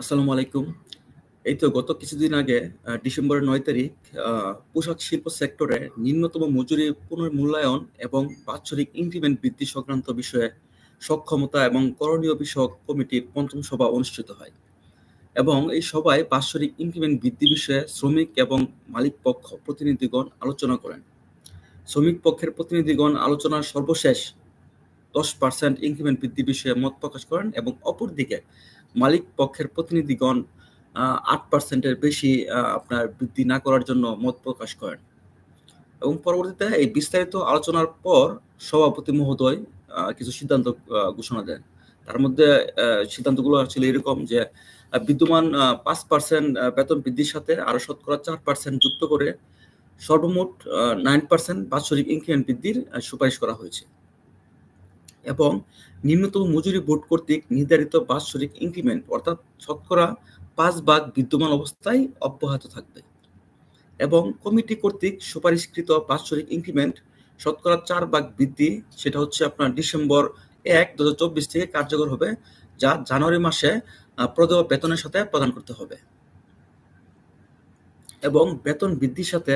আসসালামু আলাইকুম। এই তো গত কিছুদিন আগে ডিসেম্বরের ৯ তারিখ পোশাক শিল্প সেক্টরে নিম্নতম মজুরি পুনর্মূল্যায়ন এবং বাৎসরিক ইনক্রিমেন্ট বৃদ্ধি সংক্রান্ত বিষয়ে সক্ষমতা এবং করণীয় বিষয়ক কমিটির পঞ্চম সভা অনুষ্ঠিত হয়। এবং এই সভায় বাৎসরিক ইনক্রিমেন্ট বৃদ্ধি বিষয়ে শ্রমিক এবং মালিক পক্ষ প্রতিনিধিগণ আলোচনা করেন। শ্রমিক পক্ষের প্রতিনিধিগণ আলোচনার সর্বশেষ ১০% ইনক্রিমেন্ট বৃদ্ধি বিষয়ে মত প্রকাশ করেন এবং অপরদিকে মালিক পক্ষের প্রতিনিধিগণ আট পার্সেন্টের বেশি আপনার বৃদ্ধি না করার জন্য মত প্রকাশ করেন। এবং পরবর্তীতে এই বিস্তারিত আলোচনার পর সভাপতি মহোদয় কিছু সিদ্ধান্ত ঘোষণা দেন। তার মধ্যে সিদ্ধান্তগুলো ছিল এরকম যে বিদ্যমান আ ৫% বেতন বৃদ্ধির সাথে আরও শতকরা চার পার্সেন্ট যুক্ত করে সর্বমোট নাইন পার্সেন্ট বাৎসরিক ইনক্রিমেন্ট বৃদ্ধির সুপারিশ করা হয়েছে। এবং নিম্নতম মজুরি বোর্ড কর্তৃক নির্ধারিত বাৎসরিক ইনক্রিমেন্ট অর্থাৎ শতকরা পাঁচ ভাগ বিদ্যমান অবস্থায় অব্যাহত থাকবে। এবং কমিটি কর্তৃক সুপারিশকৃত বাৎসরিক ইনক্রিমেন্ট শতকরা চার ভাগ বৃদ্ধি সেটা হচ্ছে আপনার ডিসেম্বর ১, ২০২৪ থেকে কার্যকর হবে, যা জানুয়ারি মাসে প্রদেয় বেতনের সাথে প্রদান করতে হবে। এবং বেতন বৃদ্ধির সাথে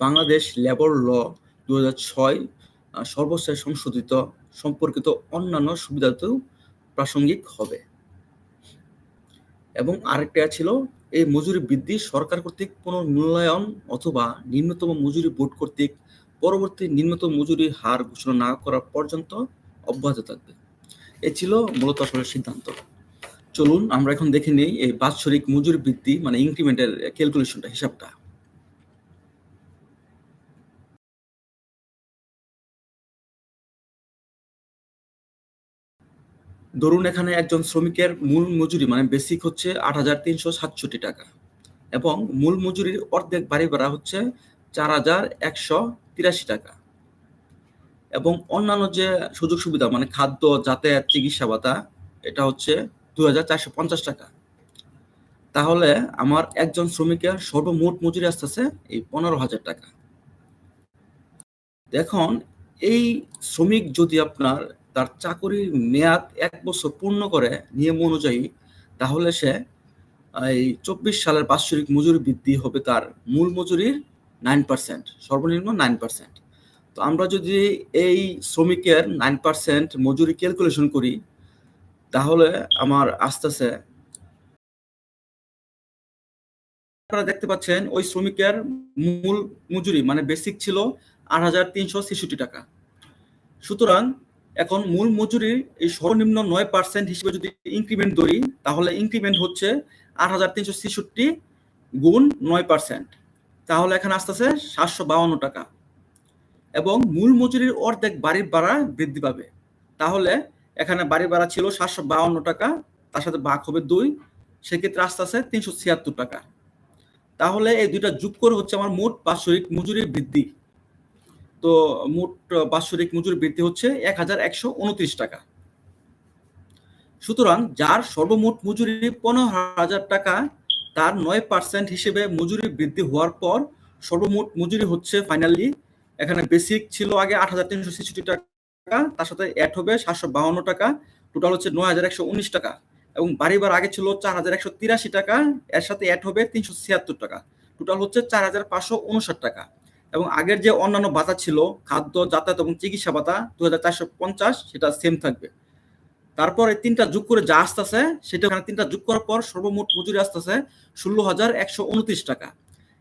বাংলাদেশ লেবর ল ২০০৬ আ সর্বশেষ সংশোধিত সম্পর্কিত অন্যান্য সুবিধাতেও প্রাসঙ্গিক হবে। এবং আরেকটা ছিল, এই মজুরি বৃদ্ধি সরকার কর্তৃক পুনর্মূল্যায়ন অথবা নিম্নতম মজুরি বোর্ড কর্তৃক পরবর্তী নিম্নতম মজুরির হার ঘোষণা না করা পর্যন্ত অব্যাহত থাকবে। এ ছিল মূলত আসলে সিদ্ধান্ত। চলুন, আমরা এখন দেখে নেই এই বাৎসরিক মজুরি বৃদ্ধি মানে ইনক্রিমেন্টের ক্যালকুলেশনটা হিসাবটা। ধরুন এখানে একজন শ্রমিকের মূল মজুরি মানে বেসিক হচ্ছে ৮৩৬৭ টাকা এবং মূল মজুরির অর্ধেক বাড়ি ভাড়া হচ্ছে ৪১৮৩ টাকা। এবং অন্যান্য যে সুযোগ সুবিধা মানে খাদ্য, যাতায়াত, চিকিৎসা ভাতা এটা হচ্ছে ২৪৫০ টাকা। তাহলে আমার একজন শ্রমিকের সর্বমোট মজুরি আসতেছে এই ১৫,০০০ টাকা। এখন এই শ্রমিক যদি আপনার তার চাকরির মেয়াদ এক বছর পূর্ণ করে নিয়ম অনুযায়ী, তাহলে সে এই ২৪ সালের বাৎসরিক মজুরি বৃদ্ধি হবে তার মূল মজুরির নাইন পার্সেন্ট সর্বনিম্ন নাইন পার্সেন্ট তো আমরা যদি এই শ্রমিকের নাইন পার্সেন্ট মজুরি ক্যালকুলেশন করি, তাহলে আমার আসতেছে, আপনারা দেখতে পাচ্ছেন ওই শ্রমিকের মূল মজুরি মানে বেসিক ছিল ৮৩৬৬ টাকা। সুতরাং এখন মূল মজুরির এই সর্বনিম্ন নয় পার্সেন্ট হিসেবে যদি ইনক্রিমেন্ট ধরি তাহলে ইনক্রিমেন্ট হচ্ছে ৮৩৬৬ গুণ নয় পার্সেন্ট তাহলে এখানে আসতেছে ৭৫২ টাকা। এবং মূল মজুরির অর্ধেক বাড়ির ভাড়া বৃদ্ধি পাবে। তাহলে এখানে বাড়ি ভাড়া ছিল ৭৫২ টাকা, তার সাথে ভাগ হবে দুই সেক্ষেত্রে আসতেছে ৩৭৬ টাকা। তাহলে এই ২ টা যোগ করে হচ্ছে আমার মোট বাৎসরিক মজুরির বৃদ্ধি। তো মোট বাৎসরিক মজুরি বৃদ্ধি হচ্ছে ১১২৯ টাকা। সুতরাং যার সর্বমোট মজুরি ১৫,০০০ টাকা তার নয় পার্সেন্ট হিসেবে মজুরি বৃদ্ধি হওয়ার পর সর্বমোট মজুরি হচ্ছে ফাইনালি এখানে বেসিক ছিল আগে ৮৩৬৬ টাকা, তার সাথে এড হবে ৭৫২ টাকা, টোটাল হচ্ছে নয় হাজার একশো উনিশ টাকা। এবং বাড়ি ভাড়া আগে ছিল ৪,১৮৩ টাকা, এর সাথে এড হবে ৩৭৬ টাকা। টোটাল হচ্ছে ৪,৫৫৯ টাকা। এবং আগের যে অন্যান্য ভাতা ছিল খাদ্য, যাতায়াত এবং চিকিৎসা ভাতা ২৪৫০ সেটা সেম থাকবে। তারপরে তিনটা ৩ টা যোগ করে যা আসতেছে সেটা এখানে ৩ টা যোগ করার পর সর্বমোট মজুরি আসতেছে ১৬,১২৯ টাকা।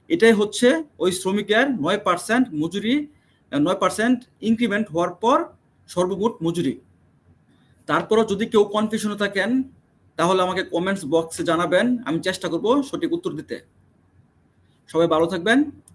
এটাই হচ্ছে ওই শ্রমিকের নয় পার্সেন্ট মজুরি নয় পার্সেন্ট ইনক্রিমেন্ট হওয়ার পর সর্বমোট মজুরি। তারপরও যদি কেউ কনফিউশনে থাকেন তাহলে আমাকে কমেন্টস বক্সে জানাবেন। আমি চেষ্টা করব সঠিক উত্তর দিতে। সবাই ভালো থাকবেন।